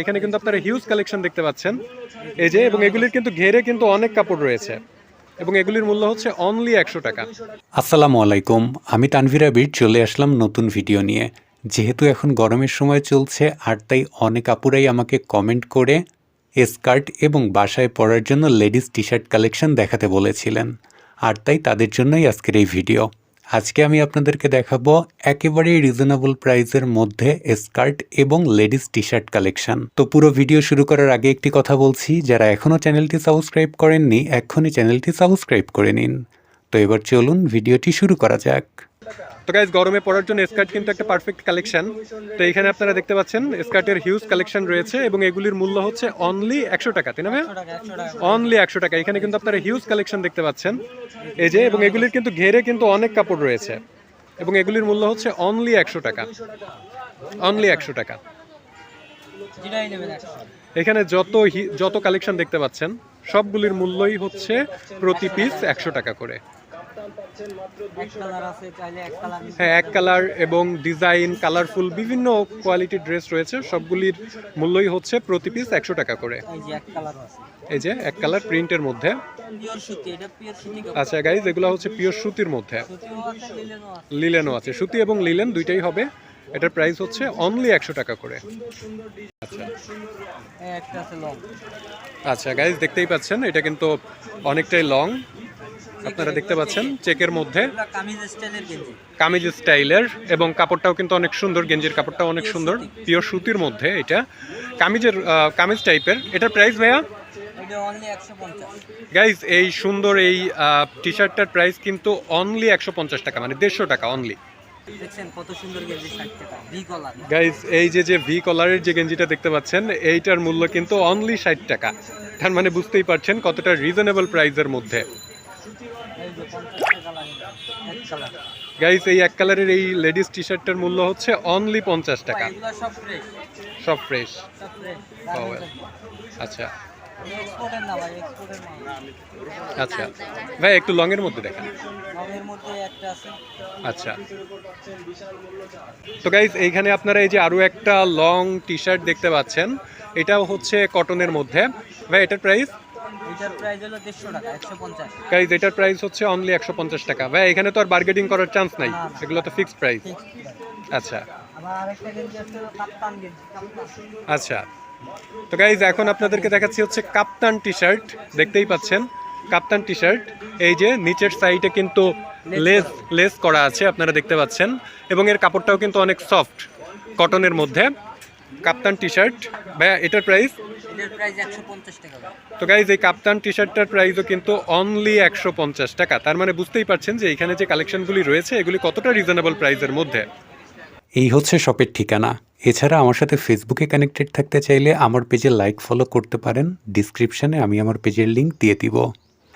এখানে কিন্তু আপনারা হিউজ কালেকশন দেখতে পাচ্ছেন। এই যে, এবং এগুলির কিন্তু ঘেরে কিন্তু অনেক কাপড় রয়েছে। এবং এগুলির মূল্য হচ্ছে অনলি একশো টাকা। আসসালামু আলাইকুম, আমি তানভীর আবির চলে আসলাম নতুন ভিডিও নিয়ে। যেহেতু এখন গরমের সময় চলছে, আর তাই অনেক আপুরাই আমাকে কমেন্ট করে স্কার্ট এবং বাসায় পরার জন্য লেডিস টি শার্ট কালেকশন দেখাতে বলেছিলেন। আর তাই তাদের জন্যই আজকের এই ভিডিও আজকে আমি আপনাদেরকে দেখাবো একেবারেই রিজনেবল প্রাইসের মধ্যে স্কার্ট এবং লেডিস টি শার্ট কালেকশন তো পুরো ভিডিও শুরু করার আগে একটি কথা বলছি, যারা এখনও চ্যানেলটি সাবস্ক্রাইব করেননি, এক্ষুনি চ্যানেলটি সাবস্ক্রাইব করে নিন। তো এবার চলুন ভিডিওটি শুরু করা যাক। তো গাইজ গরমে পরার জন্য স্কার্ট কিন্তু একটা পারফেক্ট কালেকশন তো এখানে আপনারা দেখতে পাচ্ছেন স্কার্টের হিউজ কালেকশন রয়েছে এবং এগুলির মূল্য হচ্ছে অনলি একশো টাকা, তাই না ভাইয়া? অনলি একশো টাকা। এখানে কিন্তু আপনারা হিউজ কালেকশন দেখতে পাচ্ছেন। এই যে, এবং এগুলির কিন্তু ঘেরে কিন্তু অনেক কাপড় রয়েছে। এবং এগুলির মূল্য হচ্ছে অনলি একশো টাকা। অনলি একশো টাকা। এখানে যত যত কালেকশন দেখতে পাচ্ছেন, সবগুলির মূল্যই হচ্ছে প্রতি পিস একশো টাকা করে। এক কালার আছে চাইলে এক কালার হ্যাঁ এক কালার এবং ডিজাইন কালারফুল বিভিন্ন কোয়ালিটির ড্রেস রয়েছে সবগুলির মূল্যই হচ্ছে প্রতি পিস একশো টাকা করে। এই যে এক কালার আছে। এই যে এক কালার প্রিন্টের মধ্যে। আচ্ছা গাইজ এগুলো হচ্ছে পিওর সুতির মধ্যে। লিলেনও আছে সুতি এবং লিলেন দুইটাই হবে। এটার প্রাইস হচ্ছে অনলি একশো টাকা করে। আচ্ছা। আচ্ছা গাইজ দেখতেই পাচ্ছেন এটা কিন্তু অনেকটাই লং আপনারা দেখতে পাচ্ছেন চেকের মধ্যে কামিজ স্টাইলের এবং কাপড়টাও কিন্তু অনেক সুন্দর গেঞ্জির কাপড়টাও অনেক সুন্দর পিওর সুতির মধ্যে এটা। কামিজের কামিজ টাইপের। এটার প্রাইস ভাইয়া? গাইজ এই সুন্দর এই টি শার্টটার প্রাইস কিন্তু অনলি একশো পঞ্চাশ টাকা মানে দেড়শো টাকা অনলি গাইজ এই যে যে ভি কলারের যে গেঞ্জিটা দেখতে পাচ্ছেন এইটার মূল্য কিন্তু অনলি ষাট টাকা। তার মানে বুঝতেই পারছেন কতটা রিজনেবল প্রাইসের মধ্যে। গাইজ এই এক কালারের এই লেডিস টি শার্টটার মূল্য হচ্ছে অনলি পঞ্চাশ টাকা। সব ফ্রেশ ফ্রেশ আচ্ছা। আচ্ছা। ভাই একটু লং এর মধ্যে দেখেন আচ্ছা। তো গাইজ এইখানে আপনারা এই যে আরও একটা লং টি শার্ট দেখতে পাচ্ছেন এটাও হচ্ছে কটনের মধ্যে। ভাই এটার প্রাইস এটার প্রাইস হলো টাকা গাইজ এটার প্রাইস হচ্ছে অনলি একশো পঞ্চাশ টাকা। ভাই এখানে তো আর বার্গেটিং করার চান্স নাই। এগুলো তো ফিক্সড প্রাইস আচ্ছা। আবার আরেকটা গেঞ্জি আছে কাপ্তান গেঞ্জি আচ্ছা। তো গাইজ এখন আপনাদেরকে দেখাচ্ছি হচ্ছে কাপ্তান টি শার্ট দেখতেই পাচ্ছেন কাপ্তান টি শার্ট এই যে নিচের সাইডে কিন্তু লেস লেস করা আছে আপনারা দেখতে পাচ্ছেন। এবং এর কাপড়টাও কিন্তু অনেক সফট কটনের মধ্যে। কাপ্তান টি শার্ট ভাইয়া এটার প্রাইস তো গাইজ এই কাপ্তান টি শার্টটার প্রাইসও কিন্তু অনলি একশো পঞ্চাশ টাকা। তার মানে বুঝতেই পারছেন যে এখানে যে কালেকশনগুলি রয়েছে এগুলি কতটা রিজনেবল প্রাইসের মধ্যে। এই হচ্ছে শপের ঠিকানা। এছাড়া আমার সাথে ফেসবুকে কানেক্টেড থাকতে চাইলে আমার পেজে লাইক ফলো করতে পারেন। ডিসক্রিপশানে আমি আমার পেজের লিঙ্ক দিয়ে দিব।